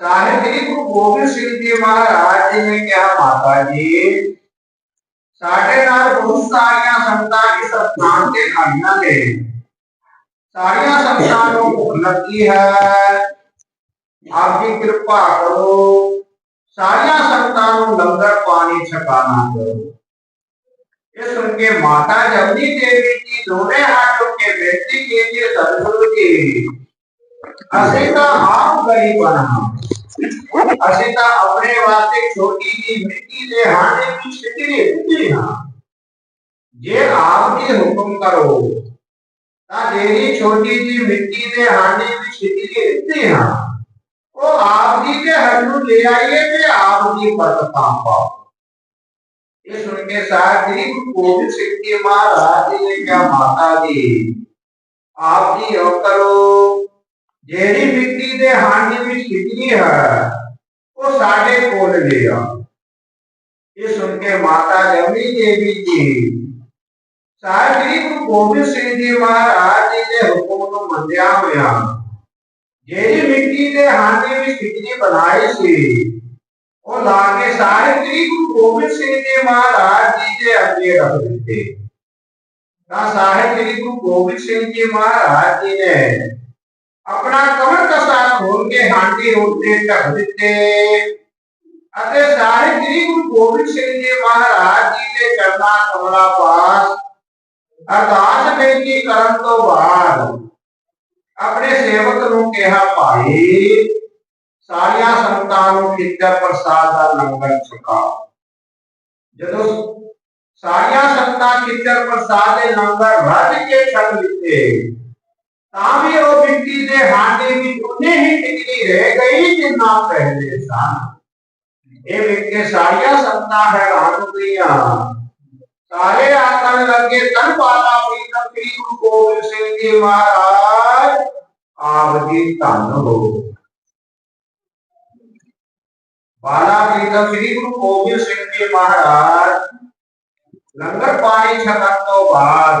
साहेब गुरु गोविंद सिंह जी महाराज जी ने कहा माता जी साढ़े नाल बहुत सारिया संतां की संतान के खाना ले सारिया संतानों को लगी है। आपकी कृपा करो। सारिया संतानों लंगर पानी छकाना करो। ये सुन के माता जमनी देवी जी दोनों हाथों के व्यक्ति के लिए सदगुरु जी असे का आप गरीब बना। असिता अपने वास्ते छोटी सी मिट्टी से हाने की छितरी जी हाँ। ये आपके हुक्म करो। ता देरी छोटी सी मिट्टी से हाने की छितरी जी हाँ। वो आप जी के हनु ले आइए कि आप जी पद पाओ ये सुन के साथ ही कोविद सिंह जी महाराज ने क्या माता दी। आप जी यो करो। ਜਿਹੜੀ ਮਿੱਟੀ ਦੇ ਹਾਂਡੀ ਵਿੱਚ ਖਿਚੜੀ ਹੈ ਉਹ ਸਾਡੇ ਕੋਲ ਲੈ ਆ ਇਹ ਸੁਣ ਕੇ ਮਾਤਾ ਜਮਨੀ ਦੇਵੀ ਜੀ ਸਾਹਿਬ ਜੀ ਗੁਰੂ ਗੋਬਿੰਦ ਸਿੰਘ ਜੀ ਮਹਾਰਾਜ ਜੀ ਦੇ ਹੁਕਮ ਨੂੰ ਮੰਨਿਆ ਹੋਇਆ ਜਿਹੜੀ ਮਿੱਟੀ ਦੇ ਹਾਂਡੀ ਵਿੱਚ ਖਿਚੜੀ ਬਣਾਈ ਸੀ ਉਹ ਲਾ ਕੇ ਸਾਹਿਬ ਜੀ ਗੁਰੂ ਗੋਬਿੰਦ ਸਿੰਘ ਜੀ ਮਹਾਰਾਜ ਜੀ ਦੇ ਅੱਗੇ ਰੱਖ ਦਿੱਤੇ ਤਾਂ ਸਾਹਿਬ ਜੀ ਗੁਰੂ ਗੋਬਿੰਦ ਸਿੰਘ ਜੀ ਮਹਾਰਾਜ ਜੀ ਨੇ ਆਪਣਾ ਕਮਰ ਕਸਾ ਖੋਲ ਕੇ ਹਾਂਡੀ ਉੱਤੇ ਢੱਕ ਦਿੱਤੇ ਅਤੇ ਸਾਹਿਬ ਜੀ ਗੁਰੂ ਗੋਬਿੰਦ ਸਿੰਘ ਜੀ ਮਹਾਰਾਜ ਜੀ ਦੇ ਚਰਨਾਂ ਕਮਲਾ ਪਾਸ ਅਰਦਾਸ ਬੇਨਤੀ ਕਰਨ ਤੋਂ ਬਾਅਦ ਆਪਣੇ ਸੇਵਕ ਨੂੰ ਕਿਹਾ ਭਾਈ ਸਾਰੀਆਂ ਸੰਗਤਾਂ ਨੂੰ ਖਿੱਚਰ ਪ੍ਰਸਾਦ ਦਾ ਲੰਗਰ ਛਕਾਓ ਜਦੋਂ ਸਾਰੀਆਂ ਸੰਗਤਾਂ ਖਿੱਚਰ ਪ੍ਰਸਾਦ ਦੇ ਲੰਗਰ ਰੱਜ ਕੇ ਛਕ ਲਿੱਤੇ तांबे और मिट्टी उन्हें ही टिकली रह गई जिन्ना पहले साल ये व्यक्ति सारिया सत्ता है राम सारे आँगन लगे, तन पाला हुई श्री गुरु गोविंद सिंह जी महाराज। आवधि धन हो। बाला प्रीतम श्री गुरु गोविंद सिंह जी महाराज, लंगर पानी छकन तो बाद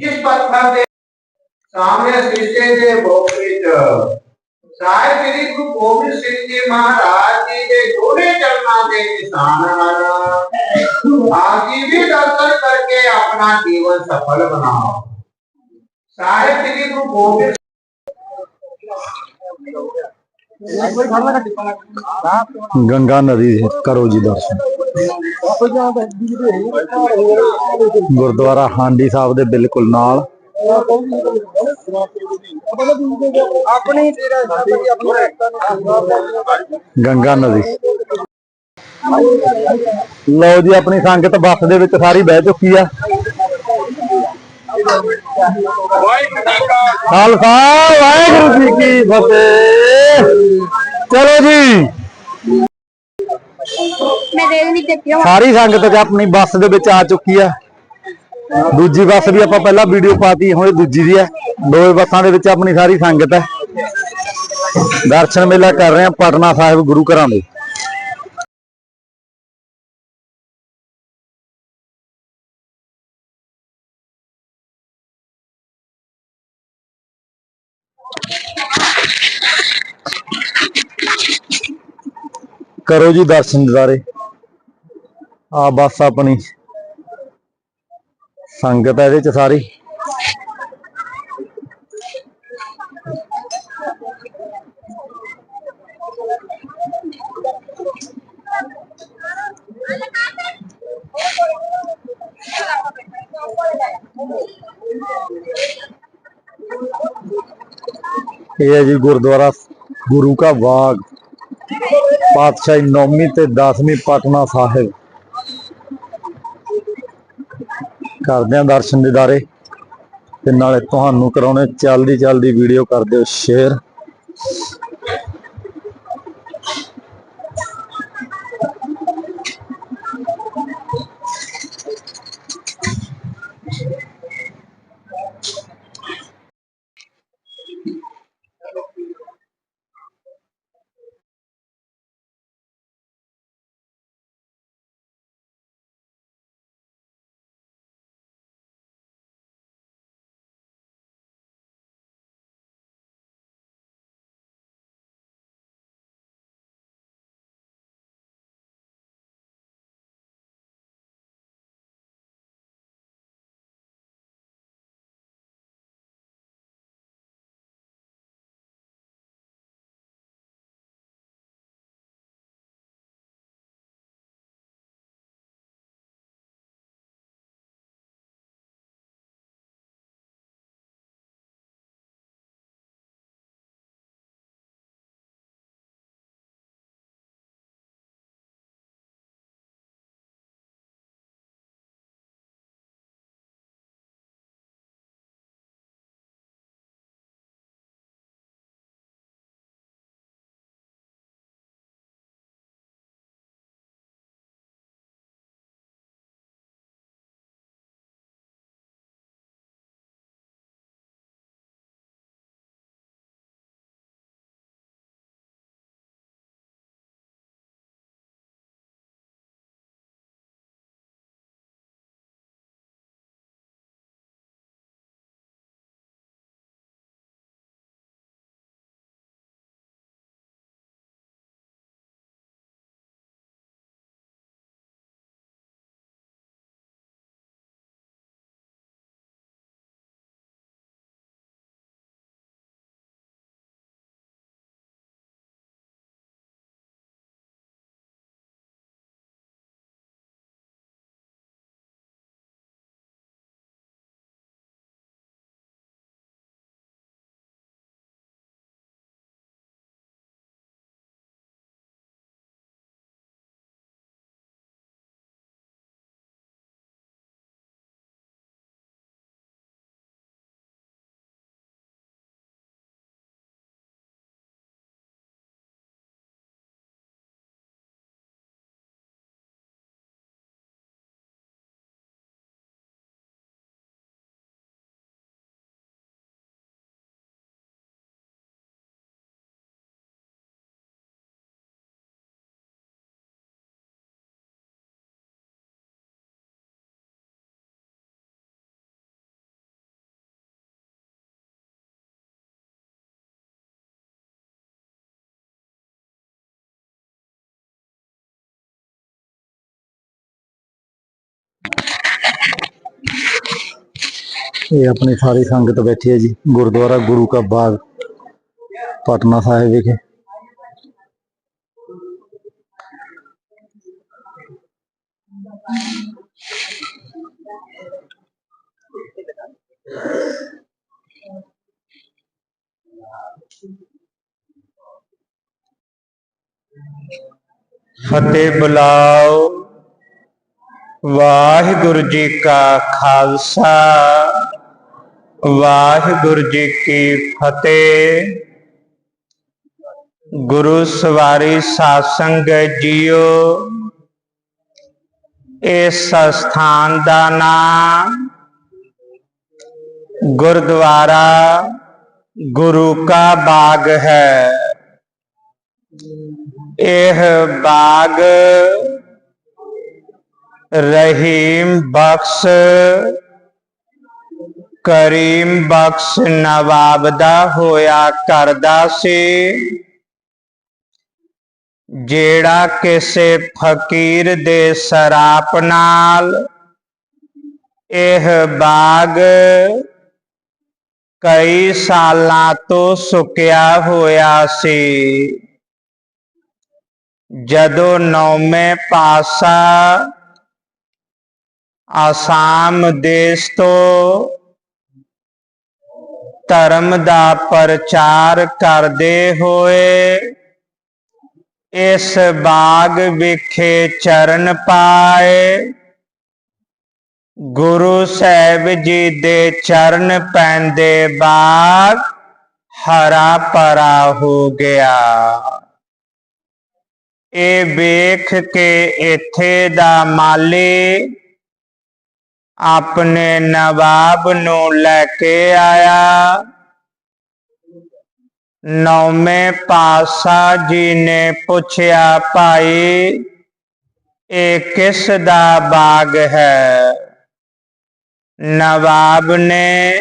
This सामने सीते Sri Bhopit. साय श्री गुरु गोविंद सिंह जी महाराज जी के दोने चरणा के निशान आपकी भी दर्शन करके अपना जीवन सफल बनाओ। साय श्री गुरु गोविंद ਗੰਗਾ ਨਦੀ ਦੇ ਕਰੋ ਜੀ ਦਰਸ਼ਨ ਗੁਰਦੁਆਰਾ ਹਾਂਡੀ ਸਾਹਿਬ ਦੇ ਬਿਲਕੁਲ ਨਾਲ ਗੰਗਾ ਨਦੀ ਲਓ ਜੀ ਆਪਣੀ ਸੰਗਤ ਬੱਸ ਦੇ ਵਿੱਚ ਸਾਰੀ ਬਹਿ ਚੁੱਕੀ ਆ ਖਾਲਸਾ ਵਾਹਿਗੁਰੂ ਜੀ ਕੀ ਫਤਿਹ। ਚਲੋ ਜੀ। ਸਾਰੀ ਸੰਗਤ ਆਪਣੀ ਬੱਸ ਦੇ ਵਿੱਚ ਆ ਚੁੱਕੀ ਆ। ਦੂਜੀ ਬੱਸ ਵੀ ਆਪਾਂ ਪਹਿਲਾਂ ਵੀਡੀਓ ਪਾਤੀ ਹੁਣ ਦੂਜੀ ਦੀ ਹੈ ਦੋਵੇਂ ਬੱਸਾਂ ਦੇ ਵਿੱਚ ਆਪਣੀ ਸਾਰੀ ਸੰਗਤ ਹੈ ਦਰਸ਼ਨ ਮੇਲਾ ਕਰ ਰਹੇ ਆ ਪਟਨਾ ਸਾਹਿਬ ਗੁਰੂ ਘਰਾਂ ਦੇ। ਕਰੋ ਜੀ ਦਰਸ਼ਨ ਦਿਦਾਰੇ ਆ ਬੱਸ ਆਪਣੀ ਸੰਗਤ ਹੈ ਇਹਦੇ ਚ ਸਾਰੀ ਇਹ ਹੈ ਜੀ ਗੁਰਦੁਆਰਾ ਗੁਰੂ ਕਾ ਬਾਗ ਪਾਤਸ਼ਾਹੀ ਨੌਵੀਂ ਤੇ 10ਵੀਂ ਪਟਨਾ ਸਾਹਿਬ। ਕਰਦੇ ਆ ਦਰਸ਼ਨ ਦਿਦਾਰੇ, ਤੇ ਨਾਲੇ ਤੁਹਾਨੂੰ ਕਰਾਉਣੇ ਚੱਲਦੀ ਚੱਲਦੀ ਵੀਡੀਓ ਕਰ ਦਿਓ ਸ਼ੇਅਰ ਇਹ ਆਪਣੀ ਸਾਰੀ ਸੰਗਤ ਬੈਠੀ ਹੈ ਜੀ ਗੁਰਦੁਆਰਾ ਗੁਰੂ ਕਾ ਬਾਗ ਪਟਨਾ ਸਾਹਿਬ ਵਿਖੇ ਫਤਿਹ ਬੁਲਾਓ ਵਾਹਿਗੁਰੂ ਜੀ ਕਾ ਖਾਲਸਾ वाहगुरु जी की फतेह। गुरु सवारी सत्संग जियो। इस स्थान का नाम गुरुद्वारा गुरु का बाग है। यह बाग रहीम बख्श ਕਰੀਮ ਬਖਸ਼ ਨਵਾਬ ਦਾ ਹੋਇਆ ਕਰਦਾ ਸੀ। ਜਿਹੜਾ ਕਿਸੇ ਫਕੀਰ ਦੇ ਸਰਾਪ ਨਾਲ ਇਹ ਬਾਗ ਕਈ ਸਾਲਾਂ ਤੋਂ ਸੁੱਕਿਆ ਹੋਇਆ ਸੀ। ਜਦੋਂ ਨੌਵੇਂ ਪਾਸਾ ਆਸਾਮ ਦੇਸ਼ ਤੋਂ ਧਰਮ ਦਾ ਪ੍ਰਚਾਰ ਕਰਦੇ ਹੋਏ ਇਸ ਬਾਗ ਵਿਖੇ ਚਰਨ ਪਾਏ। ਗੁਰੂ ਸਾਹਿਬ ਜੀ ਦੇ ਚਰਨ ਪੈਂਦੇ ਬਾਗ ਹਰਾ ਭਰਾ ਹੋ ਗਿਆ। ਇਹ ਵੇਖ ਕੇ ਇੱਥੇ ਦਾ ਮਾਲੀ ਆਪਣੇ ਨਵਾਬ ਨੂੰ ਲੈ ਕੇ ਆਇਆ। ਨੌਵੇਂ ਪਾਸਾ ਜੀ ਨੇ ਪੁੱਛਿਆ, ਭਾਈ, ਇਹ ਕਿਸ ਦਾ ਬਾਗ ਹੈ? ਨਵਾਬ ਨੇ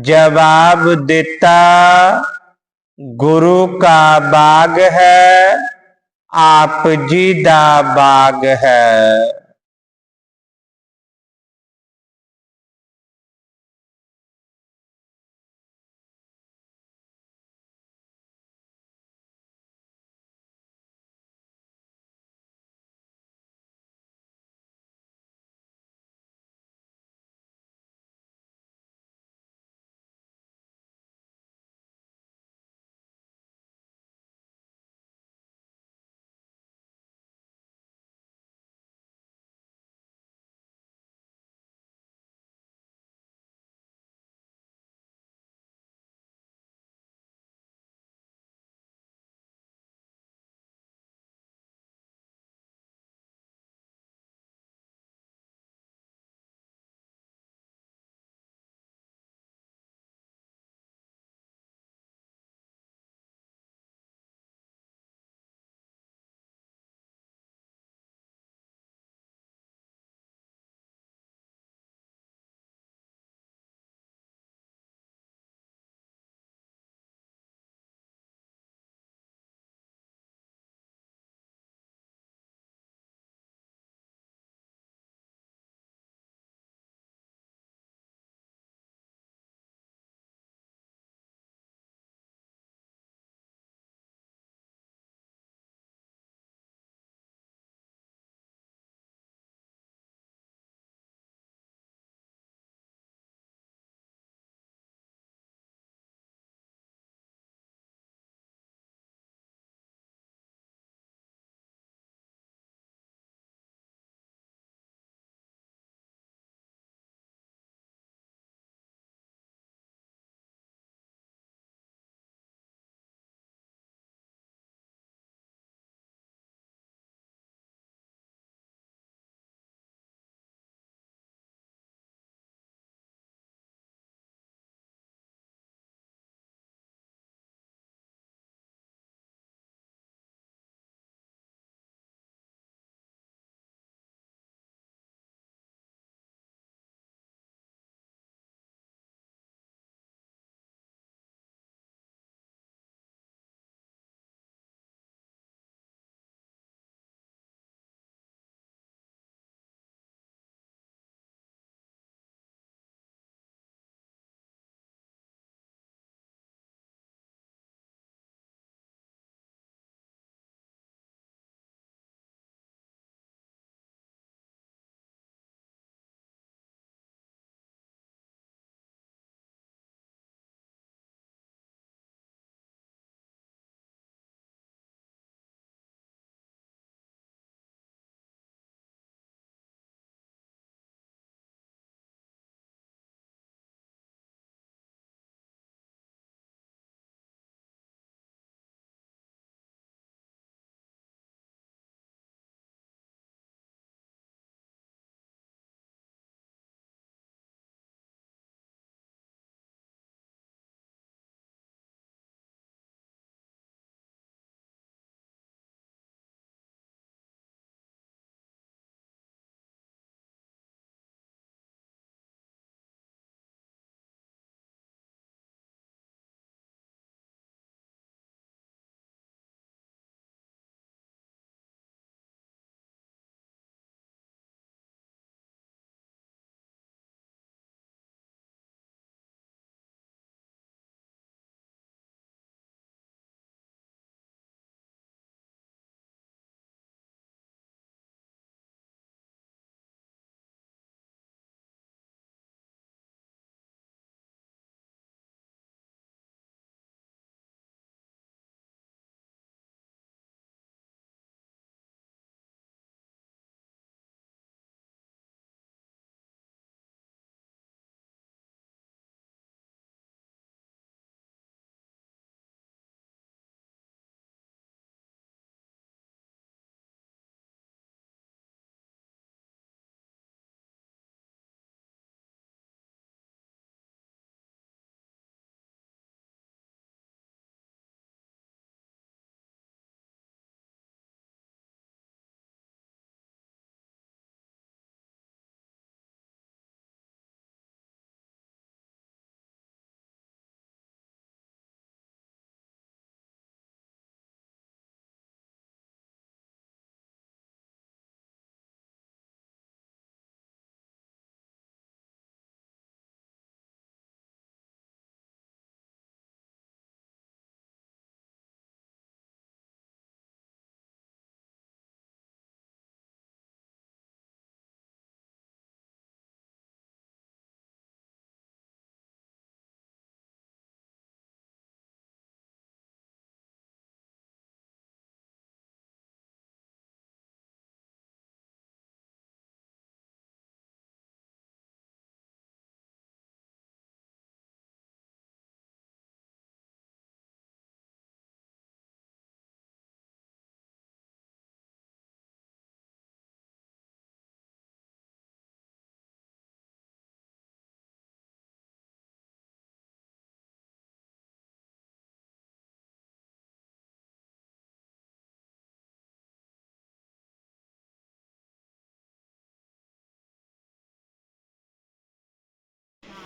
ਜਵਾਬ ਦਿੱਤਾ, ਗੁਰੂ ਕਾ ਬਾਗ ਹੈ, ਆਪ ਜੀ ਦਾ ਬਾਗ ਹੈ।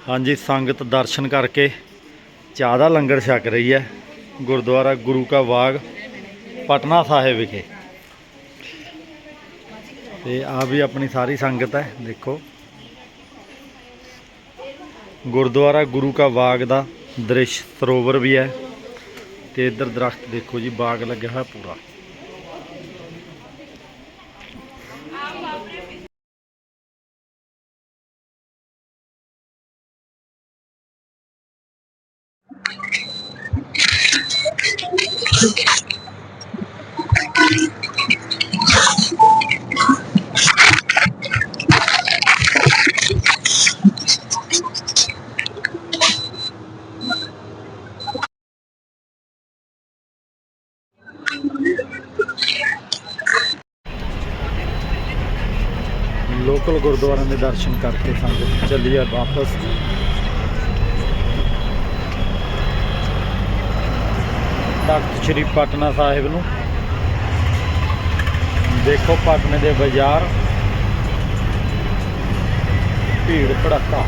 ਹਾਂਜੀ, ਸੰਗਤ ਦਰਸ਼ਨ ਕਰਕੇ ਚਾਹ ਦਾ ਲੰਗਰ ਛਕ ਰਹੀ ਹੈ, ਗੁਰਦੁਆਰਾ ਗੁਰੂ ਕਾ ਬਾਗ, ਪਟਨਾ ਸਾਹਿਬ ਵਿਖੇ। ਤੇ ਆ ਵੀ ਆਪਣੀ ਸਾਰੀ ਸੰਗਤ ਹੈ, ਦੇਖੋ। ਗੁਰਦੁਆਰਾ ਗੁਰੂ ਕਾ ਬਾਗ ਦਾ ਦ੍ਰਿਸ਼ ਸਰੋਵਰ ਵੀ ਹੈ, ਤੇ ਇੱਧਰ ਦਰਖਤ ਦੇਖੋ ਜੀ, ਬਾਗ ਲੱਗਿਆ ਹੋਇਆ ਪੂਰਾ। ਲੋਕਲ ਗੁਰਦੁਆਰਿਆਂ ਦੇ ਦਰਸ਼ਨ ਕਰਕੇ ਸੰਗਤ ਚੱਲੀ ਆ ਵਾਪਸ। ਤਖਤ ਸ੍ਰੀ ਪਟਨਾ ਸਾਹਿਬ ਨੂੰ। ਦੇਖੋ ਪਟਨੇ ਦੇ ਬਾਜ਼ਾਰ। ਭੀੜ ਭੜੱਕਾ।